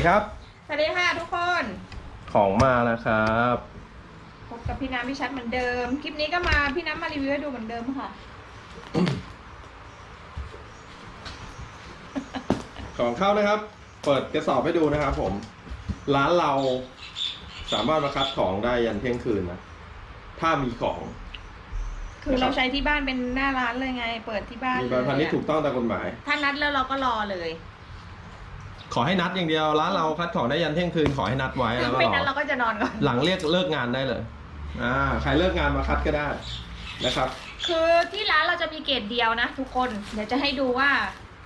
วัสดีครับ สวัสดีค่ะทุกคน ของมาแล้วครับ พบกับพี่น้ำพี่ชัดเหมือนเดิม คลิปนี้ก็มาพี่น้ำมารีวิวให้ดูเหมือนเดิมค่ะ ของเข้านะครับ เปิดกระสอบให้ดูนะครับผม ร้านเราสามารถมาคัดของได้ยันเที่ยงคืนนะ ถ้ามีของ คือเราใช้ที่บ้านเป็นหน้าร้านเลยไง เปิดที่บ้านมีเลใบยพันธุ์ที่อะถูกต้องตามกฎหมาย ถ้านัดแล้วเราก็รอเลย ขอให้นัดอย่างเดียวร้านเราคัดของได้ยันเที่ยงคืนขอให้นัดไว้แล้วก็ไม่รนัดอเราก็จะนอนก่อน หลังเรียกเลิกงานได้เลยอ่าใครเลิกงานมาคัดก็ได้นะครับ คือที่ร้านเราจะมีเกรดเดียวนะทุกคน เดี๋ยวจะให้ดูว่า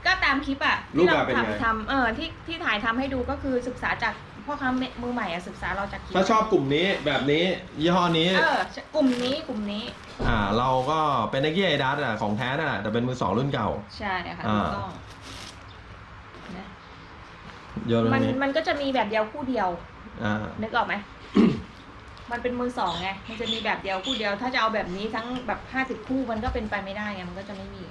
ก็ตามคลิปอะรูปที่แบเราบเป็นไง ทำทำเออที่ที่ถ่ายทำให้ดูก็คือศึกษาจากพ่อค้ามือใหม่อะศึกษาเราจากคลิปถ้าชอบกลุ่มนี้แบบนี้ยี่ห้อนี้ เออกลุ่มนี้กลุ่มนี้อ่าเราก็เป็นนักเกียร์ไอดัสอะของแท้นั่นแหละแต่เป็นมือสองรุ่นเก่า ใช่ค่ะอ่าถูกต้องนะ โยนตรมันงนี้มันก็จะมีแบบเดียวคู่เดียวอ่า นึกออกไหม มันเป็นมือสองไง มันจะมีแบบเดียวคู่เดียว ถ้าจะเอาแบบนี้ทั้งแบบห้าสิบคู่มันก็เป็นไปไม่ได้ไง มันก็จะไม่มี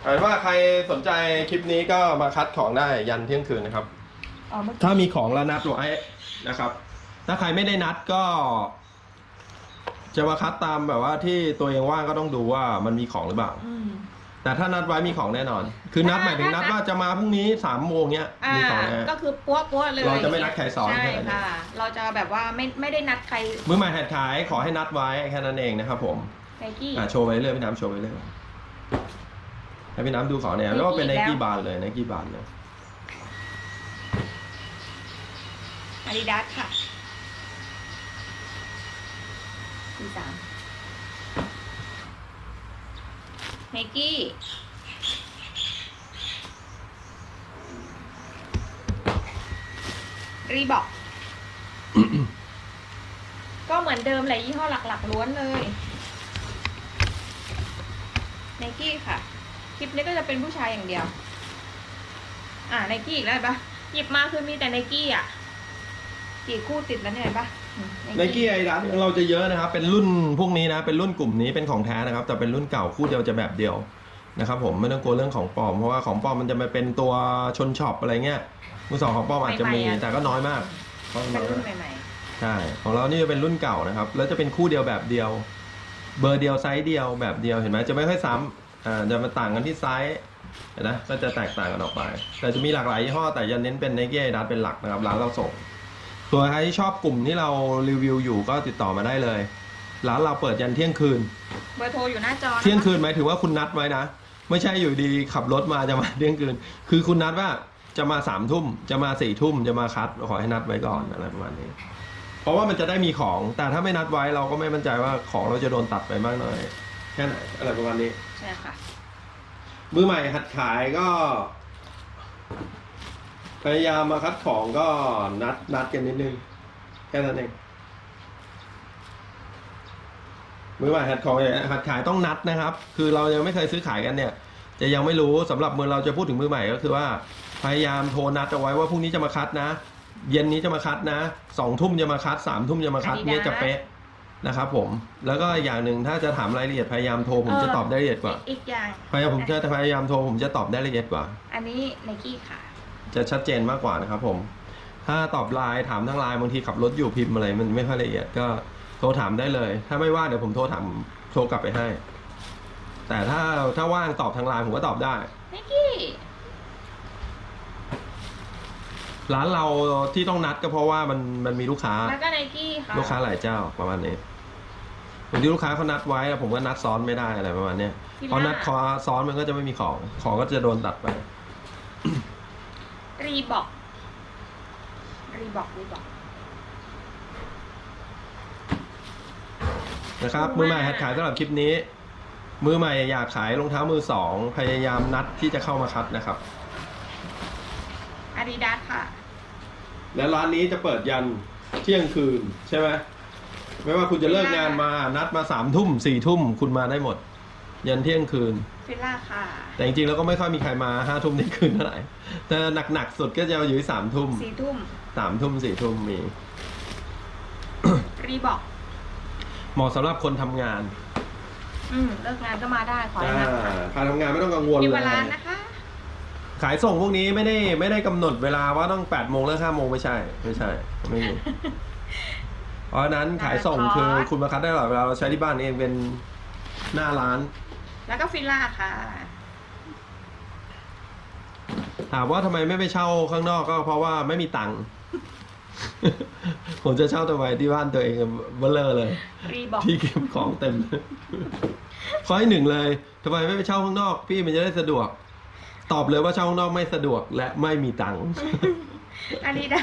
เอาเป็นว่าใครสนใจคลิปนี้ก็มาคัดของได้ยันเที่ยงคืนนะครับ อ๋อเมื่อกี้ถ้ามีของแล้วนัดไว้นะครับ ถ้าใครไม่ได้นัดก็ จะมาคัดตามแบบว่าที่ตัวเองว่างก็ต้องดูว่ามันมีของหรือเปล่า อืม แต่ถ้านัดไว้มีของแน่นอน คือนัดอ่าหมายถึงนัดนัดว่าจะมาพรุ่งนี้สามโมงเนี้ยอ่ามีของแน่ ก็คือปัวปัวเลยเราจะไม่นัดใครซ้อนใช่แค่นั้นเอง ค่ะ เราจะแบบว่าไม่ไม่ได้นัดใครมือใหม่หัดขายขอให้นัดไว้แค่นั้นเองนะครับผมไนกี้ อ่าโชว์ไปเรื่อยพี่น้ำโชว์ไปเรื่อยให้พี่น้ำดูของเนี่ยแล้วก็เป็นไน Nike กี้อีกแล้วบานเลยไนกี้บานเลยอาดิดาสค่ะสีสาม ไนกี้รีบอก ก็เหมือนเดิมแหละยี่ห้อหลักๆล้วนเลยไนกี้ค่ะ คลิปนี้ก็จะเป็นผู้ชายอย่างเดียว อ่าไนกี้อีกแล้วปะหยิบมาคือมีแต่ไนกี้อะ กี่คู่ติดแล้วเนี่ยปะ ไนกี้ไอดัสเราจะเยอะนะครับ เป็นรุ่นพวกนี้นะ เป็นรุ่นกลุ่มนี้เป็นของแท้นะครับ แต่เป็นรุ่นเก่าคู่เดียวจะแบบเดียวนะครับผมไม่ต้องกลัวเรื่องของปลอมเพราะว่าของปลอมมันจะมาเป็นตัวชนช็อปอะไรเงี้ยมือสองของปลอมอาจจะมีแต่ก็น้อยมากเพราะเป็นน้อยรุ่นมากใหม่ใช่ของเรานี่จะเป็นรุ่นเก่านะครับ แล้วจะเป็นคู่เดียวแบบเดียว เบอร์เดียวไซส์เดียวแบบเดียวเห็นไหมจะไม่ค่อยซ้ำอ่าจะมาต่างกันที่ไซส์เห็นนะก็จะแตกต่างกันออกไป แต่จะมีหลากหลายยี่ห้อแต่จะเน้นเป็นไนกี้ไอดัสเป็นหลักนะครับร้านเราส่ง ส่วนใครที่ชอบกลุ่มที่เรารีวิวอยู่ก็ติดต่อมาได้เลย ร้านเราเปิดยันเที่ยงคืนๆเบอร์โทรอยู่หน้าจอนะคะเที่ยงคืนหมายถึงว่าคุณนัดไว้นะ ไม่ใช่อยู่ดีขับรถมาจะมาเที่ยงคืน คือคุณนัดว่าจะมาสามทุ่มจะมาสี่ทุ่มจะมาคัดขอให้นัดไว้ก่อนอะไรประมาณนี้ เพราะว่ามันจะได้มีของ แต่ถ้าไม่นัดไว้เราก็ไม่มั่นใจว่าของเราจะโดนตัดไปมากน้อยแค่ไหนอะไรประมาณนี้ ใช่ค่ะ มือใหม่หัดขายก็พ ยายามมาคัดของก็นัดนัดกันนิดนึงแค่นั้นเองมือใหม่หัดของเนี่ยหัดขายต้องนัดนะครับ คือเรายังไม่เคยซื้อขายกันเนี่ย จะยังไม่รู้สำหรับมือเราจะพูดถึงมือใหม่ก็คือว่า พยายามโทรนัดเอาไว้ว่าพรุ่งนี้จะมาคัดนะ เย็นนี้จะมาคัดนะสองทุ่มจะมาคัดสามทุ่มจะมาคัด Adidas เนี่ยจะเป๊ะนะครับผมแล้วก็อย่างหนึ่งถ้าจะถามรายละเอียดพยายามโทรผมจะตอบได้ละเอียดกว่า อีกอย่างพยายามผมจะพยายามโทรผมจะตอบได้ละเอียดกว่า อันนี้ไนกี้ค่ะ จะชัดเจนมากกว่านะครับผม ถ้าตอบไลน์ถามทางไลน์บางทีขับรถอยู่พิมพ์อะไรมันไม่ค่อยละเอียดก็โทรถามได้เลย ถ้าไม่ว่างเดี๋ยวผมโทรถามโทรกลับไปให้ แต่ถ้าถ้าว่างตอบทางไลน์ผมก็ตอบได้ไนกี้ร้านเราที่ต้องนัดก็เพราะว่ามันมันมีลูกค้า แล้วก็ไนกี้ค่ะลูกค้าหลายเจ้าประมาณนี้บางทีลูกค้าเขานัดไว้แล้วผมก็นัดซ้อนไม่ได้อะไรประมาณเนี้ยพอนัดคอซ้อนมันก็จะไม่มีของ ของก็จะโดนตัดไป รีบอกรีบอกรีบอกนะครับขอบคุณมือใหม่มากหัดขายสำหรับคลิปนี้ มือใหม่อยากขายรองเท้ามือสองพยายามนัดที่จะเข้ามาคัดนะครับอาดิดาสค่ะ และร้านนี้จะเปิดยันเที่ยงคืนใช่ไหมไม่ว่าคุณจะเลิกงานมานัดมาสามทุ่มสี่ทุ่มคุณมาได้หมด ยันเที่ยงคืน ฟิลล่าค่ะแต่จริงๆแล้วก็ไม่ค่อยมีใครมาห้าทุ่มเที่ยงคืนเท่าไหร่แต่หนักๆสุดก็จะอยู่ที่สามทุ่มสี่ทุ่มสามทุ่มสี่ทุ่มมี รีบอก เหมาะสำหรับคนทำงานอืมเลิกงานก็มาได้ขอให้อ่านัดค่ะใครทำงานไม่ต้องกังวลมีเลเวยลานะคะ ขายส่งพวกนี้ไม่ได้ไม่ได้กำหนดเวลาว่าต้องแปดโมงเลิกห้าโมงไม่ใช่ ไม่ใช่ไม่มีเพราะฉะนั้นขายส่งคือคุณมาคัดได้ตลอดเวลาเราใช้ที่บ้านเองเป็นหน้าร้าน แล้วก็ฟิลล่าค่ะ ถามว่าทำไมไม่ไปเช่าข้างนอกก็เพราะว่าไม่มีตังค์ ผมจะเช่าตัวไว้ที่บ้านตัวเองเบลเลอร์เลย รีบอกที่เก็บของเต็มข้อที่หนึ่งเลยทำไมไม่ไปเช่าข้างนอก พี่มันจะได้สะดวก ตอบเลยว่าเช่าข้างนอกไม่สะดวกและไม่มีตังค์อาดิดา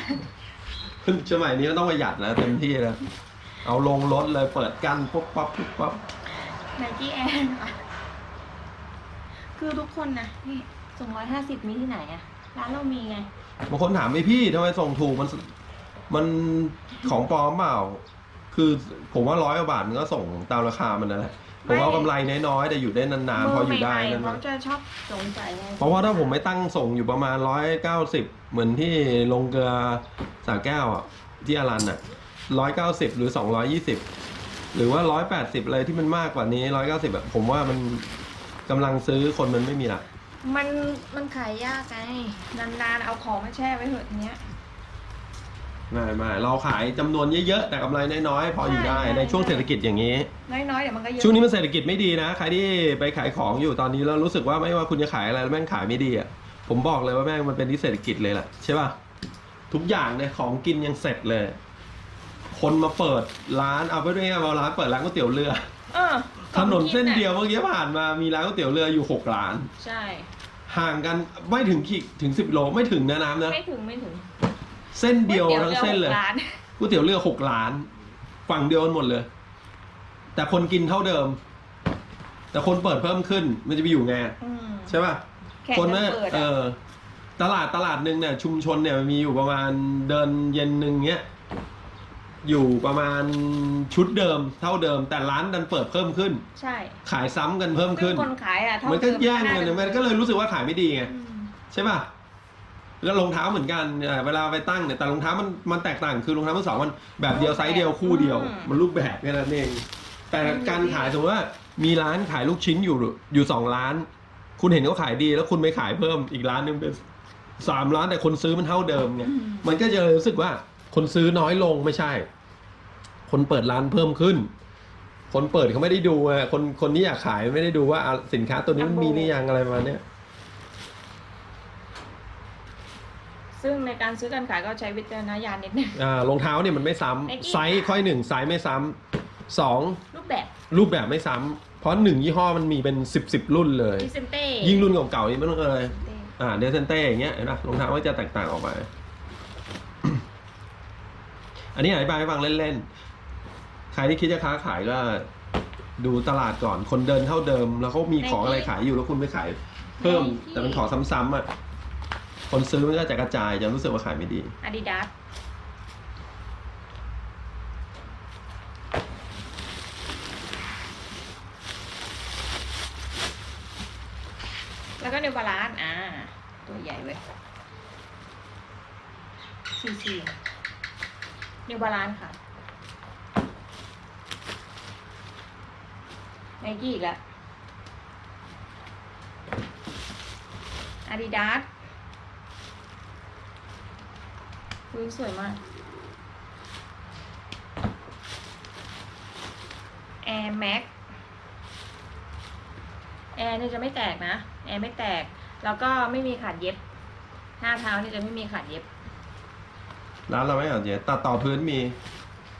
สสมัยนี้ก็ต้องประหยัดนะเต็มที่แล้วเอาลงรถเลยเปิดกั้นปุ๊บปั๊บปุ๊บปั๊บ ไนกี้แอนค่ะ คือทุกคนนะนี่ส่งร้อยห้าสิบมีที่ไหนอะร้านเรามีไง บางคนถามไอ้พี่ทำไมส่งถูกมันมันของปลอมเปล่า คือผมว่าร้อยกว่าบาทมันก็ส่งตามราคามันนั่นแหละผมเอากำไรน้อยๆแต่อยู่ได้นานๆพออยู่ได้มืนั่นใหม่ๆนะเขาจะชอบสงสัยไงเพราะว่าถ้าผมไม่ตั้งส่งอยู่ประมาณร้อยเก้าสิบเหมือนที่ลงเกลือสาแก้วอะที่อารันอะร้อยเก้าสิบหรือสองร้อยี่สิบหรือว่าร้อยแปดสิบอะไรที่มันมากกว่านี้ร้อยเก้าสิบแบบผมว่ามัน กำลังซื้อคนมันไม่มีละมันมันขายยากไงนานๆเอาของมาแช่ไว้เถอะทีเนี้ย ไม่ไม่เราขายจำนวนเยอะๆ แต่กำไรน้อยๆ พออยู่ได้ใช่ ในช่วงเศรษฐกิจอย่างนี้ น้อยๆเดี๋ยวมันก็เยอะช่วงนี้มันเศรษฐกิจไม่ดีนะใครที่ไปขายของอยู่ตอนนี้แล้วรู้สึกว่าไม่ว่าคุณจะขายอะไรแล้วแม่งขายไม่ดีอะผมบอกเลยว่าแม่งมันเป็นที่เศรษฐกิจเลยแหละใช่ป่ะทุกอย่างเนี่ยของกินยังเสร็จเลย คนมาเปิดร้านเอาไปด้วยเอาร้านเปิดร้านก๋วยเตี๋ยวเรือ เออ ถนนเส้นเดียวขอเมื่อกี้ผ่านมามีร้านก๋วยเตี๋ยวเรืออยู่หกร้านงกินน่ะใช่ ห่างกันไม่ถึงขีดถึงสิบโลไม่ถึงนะน้ำนะ ไม่ถึงไม่ถึงเส้นเดียวทั้งเส้นเลยก๋วตี๋หกร้านก๋วยเตี๋ยวเรือหกล้าน ฝั่งเดียวกันหมดเลย แต่คนกินเท่าเดิม แต่คนเปิดเพิ่มขึ้นมันจะไปอยู่ไงอืมใช่ป่ะแข่งคนกัเนี่นยเปิดเออะอ ตลาดตลาดหนึ่งเนี่ยชุมชนเนี่ยมันมีอยู่ประมาณเดินเย็นหนึ่งเนี้ย อยู่ประมาณชุดเดิมเท่าเดิม แต่ร้านดันเปิดเพิ่มขึ้น ใช่ ขายซ้ำกันเพิ่มซึ่ขึ้งนคนขายอะเท่ามันก็เดิแย่งกันาจะมันก็เลยรู้สึกว่าขายไม่ดีไง อืมใช่ป่ะ แล้วรองเท้าเหมือนกันเอ่อเวลาไปตั้งเนี่ย แต่รองเท้ามันมันแตกต่าง คือรองเท้ามือสองมันแบบเดียวไซส์เดียวคู่เดียว มันรูปแบบแค่นั้นเอง แต่การขายสมมติว่ามีร้านขายลูกชิ้นอยู่อยู่สองร้าน คุณเห็นเขาขายดี แล้วคุณไปขายเพิ่มอีกร้านหนึงเป็นสามร้านแต่คนซื้อมันเท่าเดิมเนี่ย มันก็จะรู้สึกว่าคนซื้อน้อยลงไม่ใช่ คนเปิดร้านเพิ่มขึ้น คนเปิดเขาไม่ได้ดูอะคนคนที่อยากขายไม่ได้ดูว่าอะสินค้าตัวนี้มันมีหรือยังอะไรประมาณเนี้ยซึ่งในการซื้อการขายก็ใช้วิจารณญาณนิดนึง อ่ารองเท้าเนี่ยมันไม่ซ้ำ Nike ไซส์ข้อหนึ่งไซส์ไม่ซ้ำสองรูปแบบรูปแบบไม่ซ้ำเพราะหนึ่งยี่ห้อมันมีเป็นสิบสิบรุ่นเลยดิเซนเต้ยิ่งรุ่นเก่าๆนี่ไม่ต้องเลย อ่าเดซนเต้อย่างเงี้ยเห็นปะรองเท้าก็จะแตกต่างออกไป อันนี้อธิบายให้ฟังเล่นๆ ใครที่คิดจะค้าขายก็ดูตลาดก่อนคนเดินเท่าเดิม แล้วเขามีของอะไรขายอยู่แล้วคุณไปขาย เพิ่มแต่เป็นของซ้ำๆอะคนซื้อมันก็จะกระจายจะรู้สึกว่าขายไม่ดีอาดิดาสแล้วก็เนวบาลานอ่า ตัวใหญ่เว้ยซีซีเนวบาลานค่ะ ไนกี้อีกแล้วอาดิดาสอุ้ยสวยมาก Air Max แอร์เนี่ยจะไม่แตกนะ แอร์ไม่แตก แล้วก็ไม่มีขาดเย็บ หน้าเท้านี่จะไม่มีขาดเย็บ ร้านเราไม่เอาเจ๊ตัดต่อพื้นมี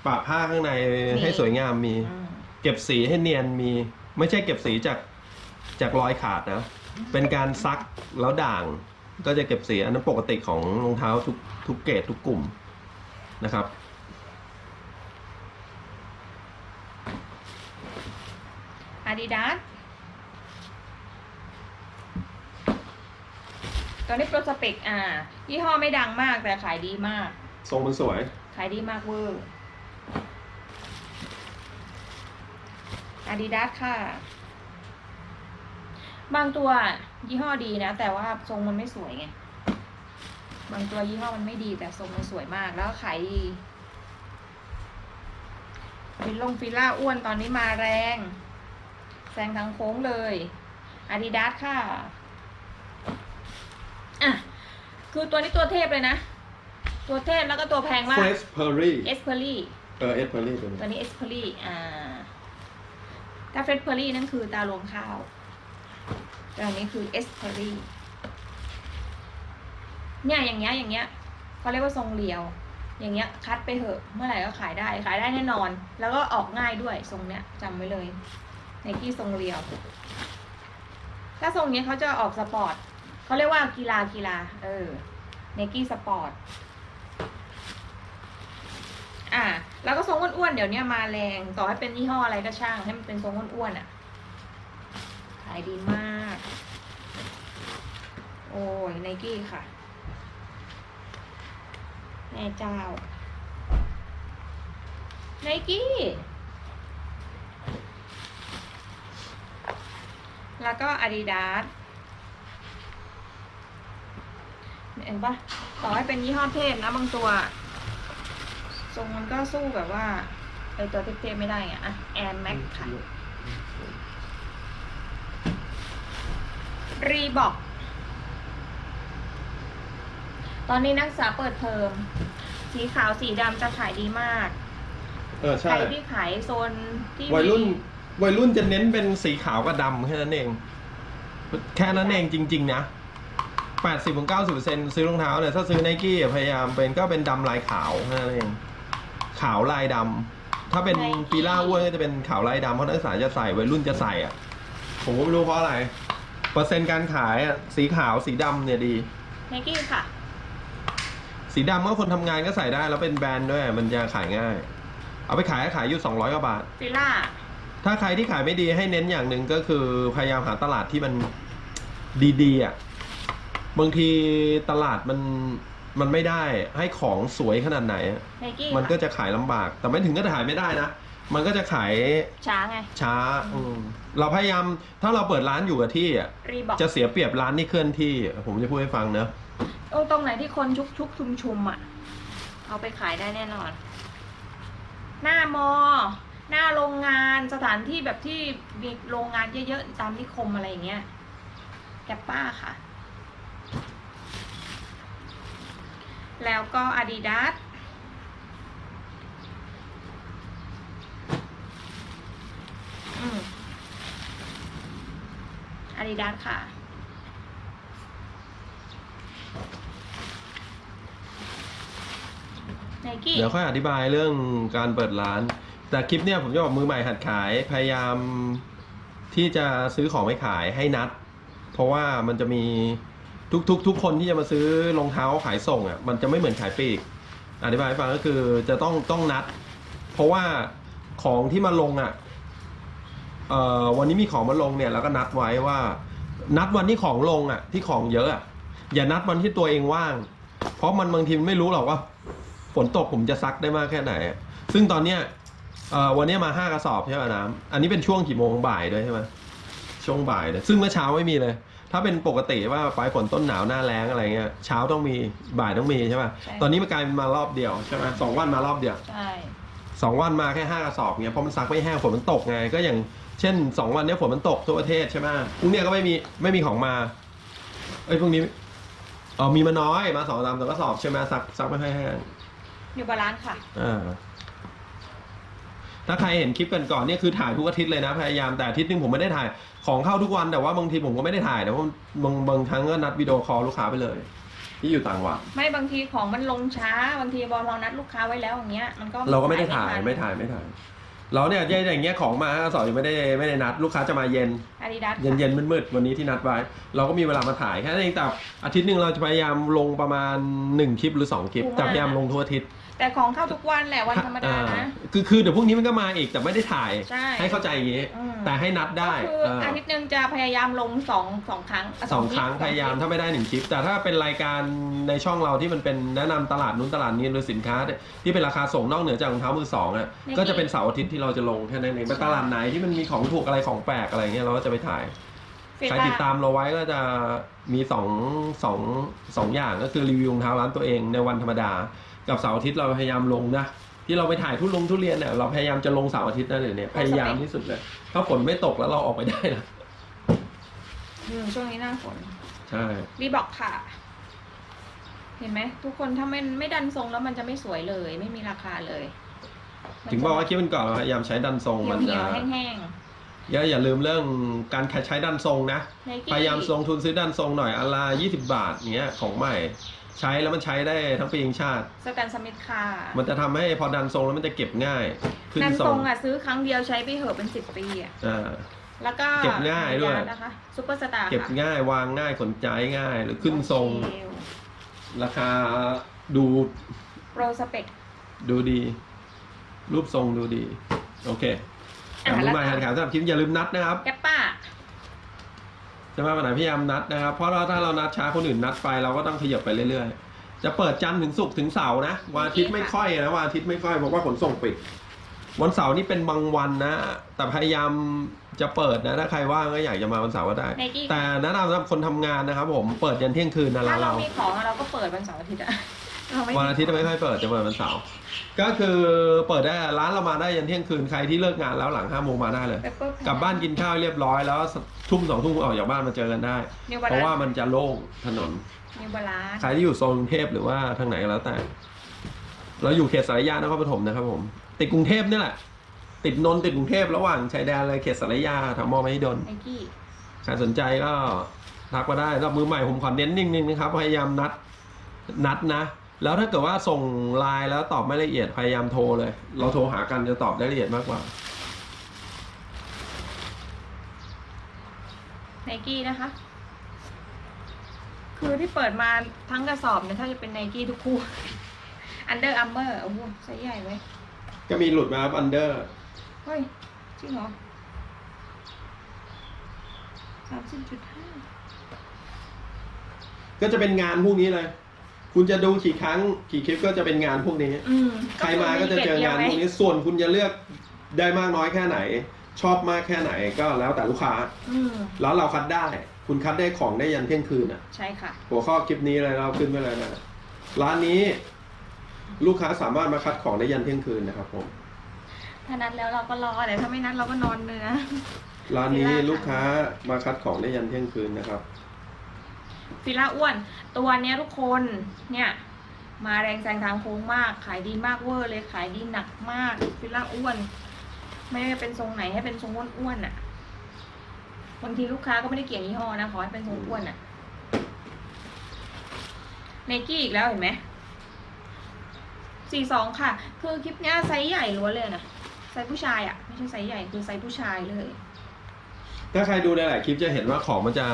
ปะผ้าข้างในมีให้สวยงามมี อืม เก็บสีให้เนียนมี ไม่ใช่เก็บสีจากจากรอยขาดนะ เป็นการซักแล้วด่าง ก็จะเก็บสีอันนั้นปกติของรองเท้าทุกทุกเกรดทุกกลุ่มนะครับ อาดิดาสตอนนี้โปรสเปกอ่า ยี่ห้อไม่ดังมากแต่ขายดีมาก ทรงมันสวย ขายดีมากเวอร์ อาดิดาสค่ะ บางตัวยี่ห้อดีนะ แต่ว่าทรงมันไม่สวยไง บางตัวยี่ห้อมันไม่ดี แต่ทรงมันสวยมากแล้วก็ขายดีฟิลลงฟิลล่าอ้วนตอนนี้มาแรง แซงทางโค้งเลยอาดิดาสค่ะ คือตัวนี้ตัวเทพเลยนะ ตัวเทพแล้วก็ตัวแพงมากเฟรชเพอร์รี่เอสเพอรี่เออเอสเพอร์รี่ตัวนี้ตัวนี้เอสเพอรี่อ่า ถ้าเฟรชเพอรี่นั่นคือตาลวงข้าวแต่อันนี้คือเอสเพอรี่เนี่ยอย่างเงี้ยอย่างเงี้ยเขาเรียกว่าทรงเรียว อย่างเงี้ยคัดไปเถอะเมื่อไหร่ก็ขายได้ขายได้แน่นอน แล้วก็ออกง่ายด้วยทรงเนี้ยจำไว้เลยไนกี้ทรงเรียว ถ้าทรงเนี้ยเขาจะออกสปอร์ตเขาเรียกว่ากีฬากีฬา เออไนกี้สปอร์ต อ่า แล้วก็ทรงอ้วนๆเดี๋ยวนี้มาแรงต่อให้เป็นยี่ห้ออะไรก็ช่าง ให้มันเป็นทรงอ้วนๆอะ ขายดีมาก โอ้ยไนกี้ค่ะแม่เจ้าไนกี้ แล้วก็อาดิดาสเห็นปะต่อให้เป็นยี่ห้อเทพนะบางตัว ทรงมันก็สู้แบบว่าไอตัวเทพๆไม่ได้ไงอะแอนแม็กค่ะรีบอกตอนนี้นักศึกษาเปิดเทอมสีขาวสีดำจะขายดีมากเออใคใช่รที่ขายโซนที่วัยรุ่นมีวัยรุ่นจะเน้นเป็นสีขาวกับดำแค่นั้นเอง แค่นั้นเองจริง ๆ นะแปดสิบถึงเก้าสิบเปอร์เซ็นซื้อรองเท้าเนี่ยถ้าซื้อไนกี้พยายามเป็นก็เป็นดำลายขาวแค่นั้นเอง ขาวลายดำถ้าเป็นฟีล่าอ้วนก็จะเป็นขาวลายดำเพราะนักศึกษาจะใส่วัยรุ่นจะใส่อะ ผมก็ไม่รู้เพราะอะไร เปอร์เซ็นต์การขายอะสีขาวสีดำเนี่ยดี ไนกี้ค่ะ สีดำก็คนทำงานก็ใส่ได้แล้วเป็นแบรนด์ด้วย มันจะขายง่าย เอาไปขายก็ขายอยู่ 200กว่าบาท ฟิล่า ถ้าใครที่ขายไม่ดีให้เน้นอย่างหนึ่งก็คือพยายามหาตลาดที่มันดีๆอะบางทีตลาดมัน มันไม่ได้ให้ของสวยขนาดไหนอะไนกี้มันก็จะขายลำบาก แต่ไม่ถึงก็ขายไม่ได้นะ มันก็จะขายช้าไงช้าอืมเราพยายามถ้าเราเปิดร้านอยู่กับที่อะรีบอกจะเสียเปรียบร้านที่เคลื่อนที่ ผมจะพูดให้ฟังเนอะโอ้ตรงไหนที่คนชุกชุกชุมชุมๆอะ เอาไปขายได้แน่นอน หน้ามอ หน้าโรงงานสถานที่แบบที่มีโรงงานเยอะๆตามนิคมอะไรอย่างเงี้ยแกปป้าค่ะ แล้วก็ Adidas อืม Adidas ค่ะ เดี๋ยวค่อยอธิบายเรื่องการเปิดร้าน แต่คลิปเนี้ยผมจะบอกมือใหม่หัดขายพยายามที่จะซื้อของไปขายให้นัด เพราะว่ามันจะมี ทุกทุกทุกคนที่จะมาซื้อรองเท้าขายส่งอะมันจะไม่เหมือนขายปลีกอธิบายให้ฟังก็คือจะต้องต้องนัด เพราะว่าของที่มาลงอะเอ่อวันนี้มีของมาลงเนี่ยเราก็นัดไว้ว่า นัดวันที่ของลงอะ ที่ของเยอะอะอย่านัดวันที่ตัวเองว่าง เพราะมันบางทีมันไม่รู้หรอกว่าฝนตกผมจะซักได้มากแค่ไหน ซึ่งตอนเนี้ยวันนี้มาห้ากระสอบใช่ไหมน้ำอันนี้เป็นช่วงกี่โมงบ่ายด้วยใช่ไหมช่วงบ่ายเลยซึ่งเมื่อเช้าไม่มีเลย ถ้าเป็นปกติว่าปลายฝนต้นหนาวหน้าแล้งอะไรเงี้ยเช้าต้องมีบ่ายต้องมีใช่ไหมใช่ ตอนนี้มันกลายเป็นมารอบเดียวใช่ไหมสองวันมารอบเดียวใช่สองวันมาแค่ห้ากระสอบเงี้ยเพราะมันซักไม่แห้งฝนมันตกไง ก็อย่างเช่นสองวันเนี้ยฝนมันตกทั่วประเทศใช่ไหมพรุ่งเนี้ยก็ไม่มีไม่มีของมาเอ้ยพรุ่งนี้เออมีมาน้อยมาสองสามแต่กระสอบใช่ไหมซักซักไม่ค่อยแห้ง อยู่บาลานซ์ค่ะ อ่า ถ้าใครเห็นคลิปกันก่อนเนี่ยคือถ่ายทุกอาทิตย์เลยนะพยายามแต่อาทิตย์หนึงผมไม่ได้ถ่ายของเข้าทุกวันแต่ว่าบางทีผมก็ไม่ได้ถ่ายแต่ว่าบางบางครั้งก็นัดวิดีโอคอลลูกค้าไปเลย ที่อยู่ต่างจังหวัดไม่บางทีของมันลงช้าบางทีบอลเรานัดลูกค้าไว้แล้วอย่างเงี้ยมันก็เราก็ไม่ได้ถ่ายทันไม่ถ่ายไม่ถ่าย เราเนี่ยอย่างเงี้ยของมาสอนยังไม่ได้ไม่ได้นัดลูกค้าจะมาเย็นอาดิดาสเย็นเย็นๆมืดๆวันนี้ที่นัดไว้ เราก็มีเวลามาถ่ายแค่นั้นเองแต่อาทิตย์หนึ่งเราจะพยายามลงประมาณหนึ่งคลิปหรือสองคลิปแต่พยายามลงทุกอาทิตย์ แต่ของเข้าทุกวันแหละวันธรรมดาอ่นะ คือคือเดี๋ยวพรุ่งนี้มันก็มาอีกแต่ไม่ได้ถ่ายใช่ให้เข้าใจอย่างงี้ อืม แต่ให้นัดได้ก็คือเออออาทิตย์หนึ่งจะพยายามลงสองสองครั้งะสองครั้งลิป พยายามสองลิปถ้าไม่ได้หนึ่งคลิป แต่ถ้าเป็นรายการในช่องเราที่มันเป็นแนะนำตลาดนู้นตลาดนี้หรือสินค้า ที่เป็นราคาส่งนอกเหนือจากรองเท้ามือสองอะในที่ก็จะเป็นเสาร์อาทิตย์ที่เราจะลงแค่นั้นเองเป็นตลาดไหนที่มันมีของถูกอะไรของแปลกอะไรเงี้ยเราก็จะไปถ่าย เฟซใครบุ๊กติดตามเราไว้ก็จะมีสองสองสองอย่างก็คือรีวิวรองเท้าร้านตัวเองในวันธรรมดา กับเสาร์อาทิตย์เราพยายามลงนะที่เราไปถ่ายทุลงทุเรียนเนี่ยเราพยายามจะลงเสาร์อาทิตย์นั่นเลยเนี่ยพยายามที่สุดเลยถ้าฝนไม่ตกแล้วเราออกไปได้นะอืมช่วงนี้หน้าฝนใช่รีบอกค่ะ เห็นไหมทุกคนถ้าไม่ไม่ดันทรงแล้วมันจะไม่สวยเลย ไม่มีราคาเลยมันถึงบอกว่าคลิปมันก่อนเราพยายามใช้ดันทรงเหี่มัยนวเหี่จะยวๆแห้งอย่าอย่าลืมเรื่องการใช้ดันทรงนะๆ Nike พยายามลงทุนซื้อดันทรงหน่อยอนละยี่สิบาทเงี้ยของใหม่ ใช้แล้วมันใช้ได้ทั้งปีทั้งชาติ สแตนสมิธค่ะมันจะทำให้พอดันทรงแล้วมันจะเก็บง่าย ขึ้นดันททรรงงอะซื้อครั้งเดียวใช้ไปเหอะเป็นสิบปีอะอ่า แล้วก็เก็บง่ายด้วย นะคะซุปเปอร์สตาร์เก็บค่ะง่ายวางง่ายขนใจง่าย หรือขึ้นทรงราคาดู โปรสเปก ดูดี รูปทรงดูดี โอเคอะแต่มือใหม่แล้วหันขาวสำหรับคลิปอย่าลืมนัดนะครับ แกปป้า จะมาวันไหนพยายามนัดนะครับ เพราะเราถ้าเรานัดช้าคนอื่นนัดไปเราก็ต้องขยับไปเรื่อยๆ จะเปิดจันทร์ถึงศุกร์ถึงเสาร์นะวันอาทิตย์ไม่ค่อยนะวันอาทิตย์ไม่ค่อยเพราะว่าขนส่งปิด วันเสาร์นี่เป็นบางวันนะ แต่พยายามจะเปิดนะถ้าใครว่างก็อยากจะมาวันเสาร์ก็ได้ Nike แต่แนะนำสำหรับคนทำงานนะครับ ผมเปิดยันเที่ยงคืนนะถ้าร้านเราเรา มีของอะเราก็เปิดวันเสาร์อาทิตย์อะ เราไม่มีวันอาทิตย์ไม่ค่อยเปิดจะเปิดวันเสาร์ก็คือเปิดได้ร้านเรามาได้ยันเที่ยงคืนใครที่เลิกงานแล้วหลังห้าโมงมาได้เลย Pepper Pan กลับบ้านกินข้าวเรียบร้อยแล้วทุ่มสองทุ่มออกจากบ้านมาเจอกันได้ New เพราะว่า Balance มันจะโล่งถนน New Balance ใครที่อยู่โซนกรุงเทพหรือว่าทางไหนก็แล้วแต่ เราอยู่เขตสารยานครปฐมนะครับผม ติดกรุงเทพนี่แหละ ติดนนท์ติดกรุงเทพระหว่างชายแดนเลยเขตสารยาแถวมอมหิดล Nike ใครสนใจก็ทักมาได้สำหรับมือใหม่ผมขอเน้นนิ่งๆนะครับพยายามนัดนัดนะ แล้วถ้าเกิดว่าส่งไลน์แล้วตอบไม่ละเอียดพยายามโทรเลย เราโทรหากันจะตอบได้ละเอียดมากกว่า Nike นะคะ คือที่เปิดมาทั้งกระสอบเนี่ยถ้าจะเป็น Nike ทุกคู่ Under Armour โอ้โหไซส์ใหญ่ไว้ยก็มีหลุดมาครับอันเดอร์เฮ้ย จริงเหรอสามสิบจุดห้าก็จะเป็นงานพวกนี้เลย คุณจะดูกี่ครั้งกี่คลิปก็จะเป็นงานพวกนี้ อืมใครมาก็จะเจองานพวกนี้ส่วนคุณจะเลือกได้มากน้อยแค่ไหน ชอบมากแค่ไหนก็แล้วแต่ลูกค้า อืมแล้วเราคัดได้ คุณคัดได้ของได้ยันเที่ยงคืนอะ ใช่ค่ะ หัวข้อคลิปนี้เลยเราขึ้นไปเลยนะร้านนี้ ลูกค้าสามารถมาคัดของได้ยันเที่ยงคืนนะครับผม ถ้านัดแล้วเราก็รอแต่ถ้าไม่นัดเราก็นอนเลยนะ ร้านนี้เวลาค่ะลูกค้ามาคัดของได้ยันเที่ยงคืนนะครับ ฟิล่าอ้วน ตัวเนี้ยทุกคนเนี่ยมาแรงแซงทางโค้งมาก ขายดีมากเวอร์เลยขายดีหนักมากฟิล่าอ้วน ไม่ได้เป็นทรงไหนให้เป็นทรงอ้วนๆอะบางทีลูกค้าก็ไม่ได้เกี่ยงยี่ห้อนะขอให้เป็นทรงอ้วนอะไนกี้อีกแล้วเห็นไหมสี่สองค่ะ คือคลิปเนี้ยไซส์ใหญ่ล้วนเลยนะไซส์ผู้ชายอะ ไม่ใช่ไซส์ใหญ่คือไซส์ผู้ชายเลย ถ้าใครดูในหลายคลิปจะเห็นว่าของมันจะ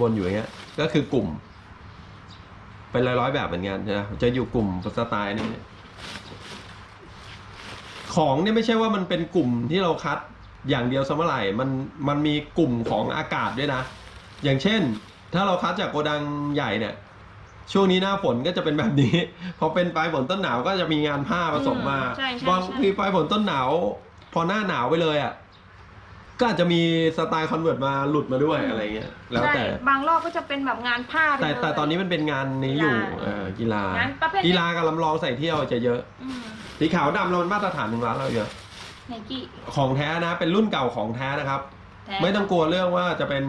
วนๆอยู่อย่างเงี้ย ก็คือกลุ่ม เป็นร้อยๆแบบเหมือนกันนะจะอยู่กลุ่มสไตล์นี้ของเนี่ยไม่ใช่ว่ามันเป็นกลุ่มที่เราคัดอย่างเดียวเสมอไหร่มันมันมีกลุ่มของอากาศด้วยนะ อย่างเช่น ถ้าเราคัดจากโกดังใหญ่เนี่ย ช่วงนี้หน้าฝนก็จะเป็นแบบนี้ พอเป็นปลายฝนต้นหนาวก็จะมีงานผ้าผสมมาอืมใช่ใช่บางใช่ ทีปลายฝนต้นหนาว พอหน้าหนาวไปเลยอะ ก็อาจจะมีสไตล์คอนเวิร์ตมาหลุดมาด้วยอะไรเงี้ยแล้วแต่ใช่บางรอบก็จะเป็นแบบงานผ้าไปแต่เลยแต่ตอนนี้มันเป็นงานนี้อยู่กีฬาเออกีฬา งั้นประเภท กีฬากับลำลองใส่เที่ยวจะเยอะอืมสีขาวดำเรามันมาตรฐานหนึ่งร้านเราเยอะไนกี้ของแท้นะ เป็นรุ่นเก่าของแท้นะครับ แท้ไม่ต้องกลัวเรื่องว่าจะเป็น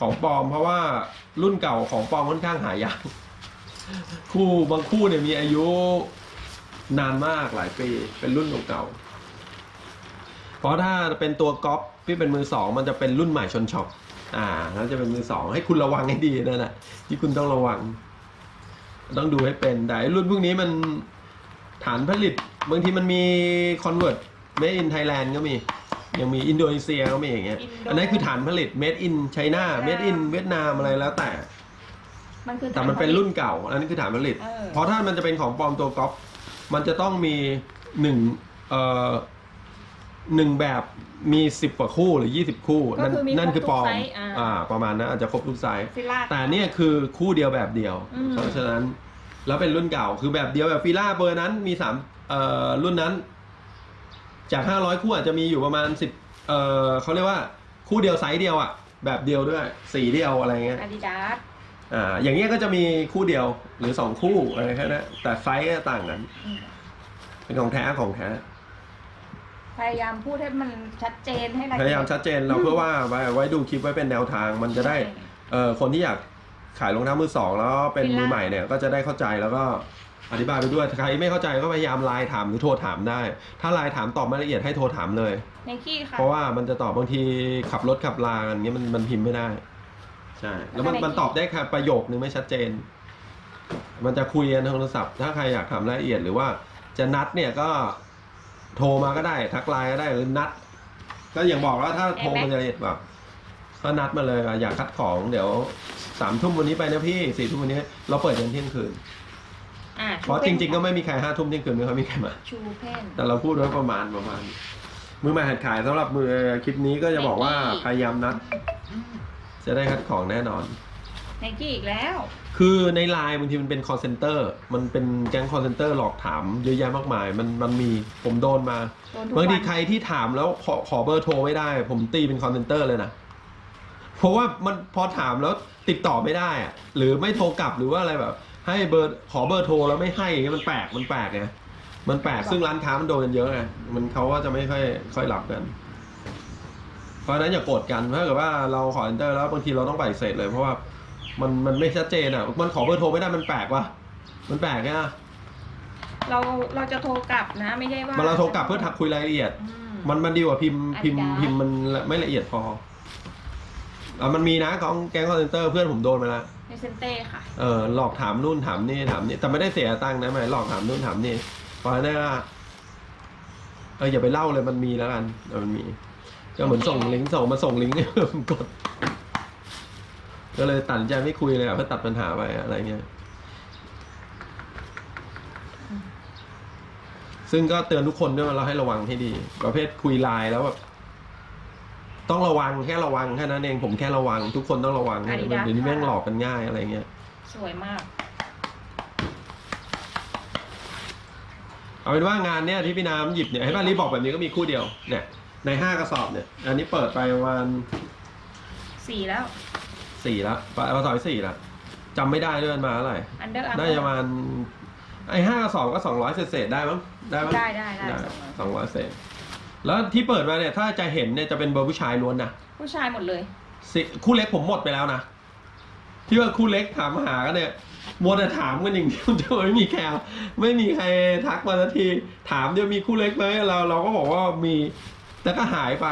ของปลอม เพราะว่ารุ่นเก่าของปลอมค่อนข้างหายากคู่บางคู่เนี่ยมีอายุนานมากหลายปีเป็นรุ่นเก่าๆ เพราะถ้าเป็นตัวก๊อปที่เป็นมือสองมันจะเป็นรุ่นใหม่ชนช็อปอ่าแล้วจะเป็นมือสองให้คุณระวังให้ดีนั่นแหละที่คุณต้องระวัง ต้องดูให้เป็นแต่ไอ้รุ่นพวกนี้มันฐานผลิตบางทีมันมีคอนเวิร์ต made in Thailand ก็มี ยังมีอินโดนีเซียก็มีอย่างเงี้ย Indo อันนั้นคือฐานผลิต made in China made in เวียดนามอะไรแล้วแต่ มันคือ แต่มันเป็นรุ่นเก่า อันนี้คือฐานผลิต เออ เพราะถ้ามันจะเป็นของปลอมตัวก๊อปมันจะต้องมีหนึ่งเอ่อ หนึ่งแบบมีสิบกว่าคู่หรือยี่สิบคู่ก็นั่นคือมีนั่นคือปลอครบมทุกไซส์อ่าอ่าประมาณนั้นอาจจะครบทุกไซส์ฟิล่าแต่เนี่ยคือคู่เดียวแบบเดียว อืม เพราะฉะนั้นแล้วเป็นรุ่นเก่าคือแบบเดียวแบบฟิล่าเบอร์นั้นมีสามเอ่อรุ่นนั้น จากห้าร้อยคู่อาจจะมีอยู่ประมาณสิบเอ่อเขาเรียกว่าคู่เดียวไซส์เดียวอะแบบเดียวด้วยสีเดียวอะไรเงี้ยอาดิดาสอ่าอย่างเงี้ยก็จะมีคู่เดียวหรือสองคู่อะไรแค่นั้นแต่ไซส์ก็ต่างกัน เป็นของแท้ของแท้ พยายามพูดให้มันชัดเจนให้ละพเอียายามชัดเจนเราเพื่อว่าไว้ไว้ดูคลิปไว้เป็นแนวทางมันจะได้ใช่เอ่อคนที่อยากขายรองเท้ามือสองแล้วเป็นฟิลล่ามือใหม่เนี่ยก็จะได้เข้าใจแล้วก็อธิบายไปด้วยใครไม่เข้าใจก็พยายามไลน์ถามหรือโทรถามได้ ถ้าไลน์ถามตอบไม่ละเอียดให้โทรถามเลยไนกี้ค่ะ เพราะว่ามันจะตอบบางทีขับรถขับลากันเงี้ยมันมันพิมพ์ไม่ได้ ใช่ แล้วมันแล้วก็ใน มันตอบได้แค่ประโยคนึงไม่ชัดเจน มันจะคุยกันทางโทรศัพท์ ถ้าใครอยากถามรายละเอียดหรือว่าจะนัดเนี่ยก็ โทรมาก็ได้ ทักไลน์ก็ได้หรือนัด ก็อย่างบอกว่าถ้าโทรมาจะละเอียดแบบก็นัดมาเลยว่าอยากคัดของเดี๋ยวสามทุ่มวันนี้ไปนะพี่สี่ทุ่มวันนี้ เราเปิดยันเที่ยงคืนอ่าเพราะจริง ๆ ก็ไม่มีใครห้าทุ่มเที่ยงคืนไม่ค่อยมีใครมาชูเพนแต่เราพูดไว้ประมาณประมาณ มือใหม่หัดขายสำหรับมือคลิปนี้ก็จะบอกว่าไม่มีพยายามนัด จะได้คัดของแน่นอน ไนกี้อีกแล้ว คือในไลน์บางทีมันเป็น call center มันเป็นแก๊ง call center หลอกถามเยอะแยะมากมาย มันมันมีผมโดนมาโดนทุกบางทีวันใครที่ถามแล้วขอขอเบอร์โทรไม่ได้ ผมตีเป็น call center เลยนะ เพราะว่ามันพอถามแล้วติดต่อไม่ได้อะหรือไม่โทรกลับหรือว่าอะไรแบบ ให้เบอร์ขอเบอร์โทรแล้วไม่ให้อย่างเงี้ยมันแปลกมันแปลกไงมันแปลกซึ่งร้านค้ามันโดนกันเยอะไงมันเขาก็จะไม่ค่อยค่อยรับกัน เพราะฉะนั้นอย่าโกรธกันถ้าเกิดว่าเราขอ enter แล้วบางทีเราต้องปฏิเสธเลยเพราะว่า มันมันไม่ชัดเจนอะ มันขอเบอร์โทรไม่ได้มันแปลกว่ะมันแปลกไงเราเราจะโทรกลับนะ ไม่ใช่ว่ามันเราโทรกลับเพื่อทักคุยรายละเอียด อืม มันมันดีกว่าพิมพ์พิมพ์ Adidas พิมพ์มันไม่ละเอียดพออะมันมีนะของแก๊งคอร์เซนเตอร์เพื่อนผมโดนมาแล้ว ในเซนเต้ค่ะ เออหลอกถามนู่นถามนี่ถามนี่แต่ไม่ได้เสียตังค์นะไม่หลอกถามนู่นถามนี่เพราะฉะนั้นว่าเอออย่าไปเล่าเลยมันมีแล้วกันเออมันมี ก็เหมือนส่งลิงก์ส่งมาส่งลิงก์ให้ผมกด ก็เลยตัดสินใจไม่คุยเลยอะเพื่อตัดปัญหาไปอะไรเงี้ย ซึ่งก็เตือนทุกคนด้วยว่าเราให้ระวังให้ดี ประเภทคุยไลน์แล้วแบบต้องระวังแค่ระวังแค่นั้นเองผมแค่ระวัง ทุกคนต้องระวัง Adidas เดี๋ยวนี้แม่งค่ะหลอกกันง่ายอะไรเงี้ย สวยมาก เอาเป็นว่างานเนี้ยที่พี่น้ำหยิบเนี่ยให้ป้ารีบอกแบบนี้ก็มีคู่เดียว เนี่ย ในห้ากระสอบเนี่ย อันนี้เปิดไปประมาณสีแล้ว สี่ละปะกระสอบที่สี่ละจำไม่ได้ด้วยมันมาเท่าไหร่ อันเดอร์อาร์ได้ประมาณไอ้ห้ากระสอบก็สองร้อยเศษๆได้มั้งได้มั้งได้ได้ได้สองร้อยเศษ แล้วที่เปิดมาเนี่ยถ้าจะเห็นเนี่ยจะเป็นเบอร์ผู้ชายล้วนนะผู้ชายหมดเลยสิคู่เล็กผมหมดไปแล้วนะที่ว่าคู่เล็กถามหากันเนี่ยมัวแต่ถามกันอย่างเดียวจะไม่มีแคร์ไม่มีใครทักมาสักที ถามเดี๋ยวมีคู่เล็กไหมเราเราก็บอกว่ามี แล้วก็หายไป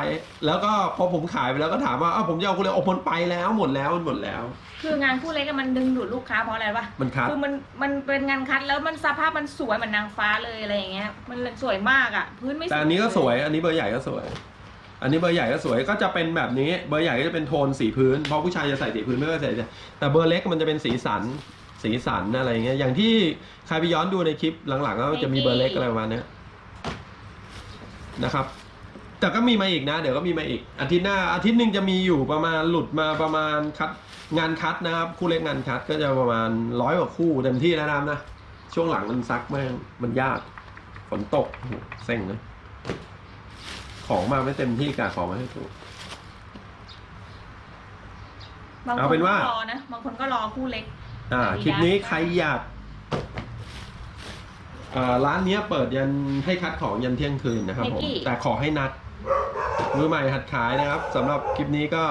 แล้วก็พอผมขายไปแล้วก็ถามว่าอ้าวผมจะเอาคู่เล็กเอามันไปแล้วหมดแล้วมันหมดแล้ว คืองานคู่เล็กอะมันดึงดูดลูกค้าเพราะอะไรวะมันคัด คือมันมันเป็นงานคัดแล้วมันสภาพมันสวยเหมือนนางฟ้าเลยอะไรอย่างเงี้ย มันสวยมากอะพื้นไม่แต่อันนี้ก็สวย อันนี้เบอร์ใหญ่ก็สวย อันนี้เบอร์ใหญ่ก็สวย ก็จะเป็นแบบนี้ เบอร์ใหญ่ก็จะเป็นโทนสีพื้น เพราะผู้ชายจะใส่สีพื้นไม่ก็ใส่สีแต่เบอร์เล็กมันจะเป็นสีสัน สีสันอะไรอย่างเงี้ย อย่างที่ใครไปย้อนดูในคลิปหลังๆก็จะมีเบอร์เล็กอะไรประมาณเนี้ยนะครับ แต่ก็มีมาอีกนะ เดี๋ยวก็มีมาอีก อาทิตย์หน้าอาทิตย์หนึ่งจะมีอยู่ประมาณหลุดมาประมาณคัดงานคัดนะครับ คู่เล็กงานคัดก็จะประมาณร้อยกว่าคู่เต็มที่แล้วนะนะช่วงหลังมันซักแม่งมันยากฝนตกโอ้โหเซ็งเลยของมาไม่เต็มที่กาของมาให้ถูก บางคเอาเป็นนว่าก็รอนะ บางคนก็รอคู่เล็ก อ่า Adidas คลิปนี้ใครอยากอ่าร้านเนี้ยเปิดยันให้คัดของยันเที่ยงคืนนะครับผม Nike แต่ขอให้นัด มือใหม่หัดขายนะครับสำหรับคลิปนี้ก็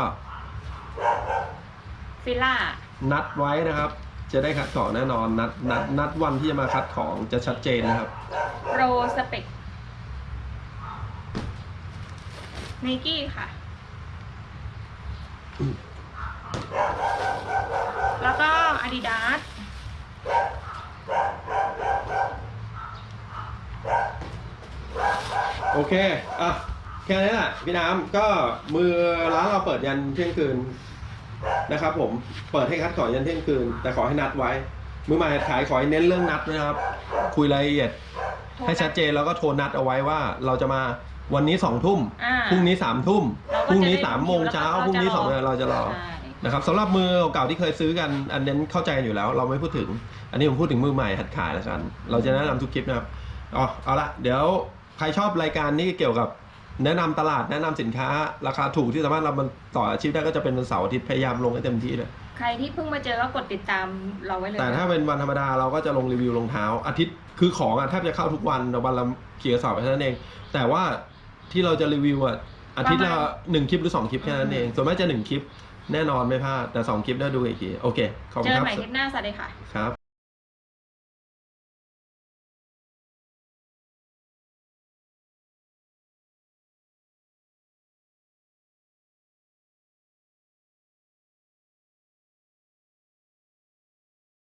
ฟิล่า นัดไว้นะครับ จะได้คัดของแน่นอนนัดนัดนัดวันที่จะมาคัดของจะชัดเจนนะครับ โรสเปกไนกี้ค่ะ แล้วก็ Adidas โอเค อะ แค่นี้แหละพี่น้ำก็มือร้านเราเปิดยันเที่ยงคืนนะครับ ผมเปิดให้คัดขอยันเที่ยงคืน แต่ขอให้นัดไว้ มือใหม่ขายขอให้เน้นเรื่องนัดนะครับ คุยรายละเอียด ให้ชัดเจนแล้วก็โทรนัดเอาไว้ว่าเราจะมาวันนี้สองทุ่มอ่าพรุ่งนี้สามทุ่มเราก็พรุ่งนี้จะได้สามโมงเช้าเราจะพรุ่งนี้สองรอเราจะรอใช่ นะครับสำหรับมือเก่าที่เคยซื้อกัน อันนั้นเข้าใจกันอยู่แล้ว เราไม่พูดถึง อันนี้ผมพูดถึงมือใหม่หัดขายแล้วกัน เราจะแนะนำทุกคลิปนะครับอ๋อเอาละเดี๋ยวใครชอบรายการนี้เกี่ยวกับ แนะนำตลาดแนะนำสินค้า ราคาถูกที่สามารถเรามันต่ออาชีพได้ก็จะเป็นวันเสาร์อาทิตย์พยายามลงให้เต็มที่เลยใครที่เพิ่งมาเจอก็กดติดตามเราไว้เลยแต่ถ้าเป็นวันธรรมดาเราก็จะลงรีวิวรองเท้า อาทิตย์คือของอะแทบจะเข้าทุกวันแต่วันละกี่กระสอบแค่นั้นเอง แต่ว่าที่เราจะรีวิวอะอาทิตย์ละหนึ่งคลิปหรือสองคลิปแค่นั้นเองส่วนมากจะหนึ่งคลิปแน่นอนไม่พลาดแต่สองคลิปได้ดูอีกทีโอเคขอบเจคุณอครับใหม่คลิปหน้าสวัสดีค่ะครับ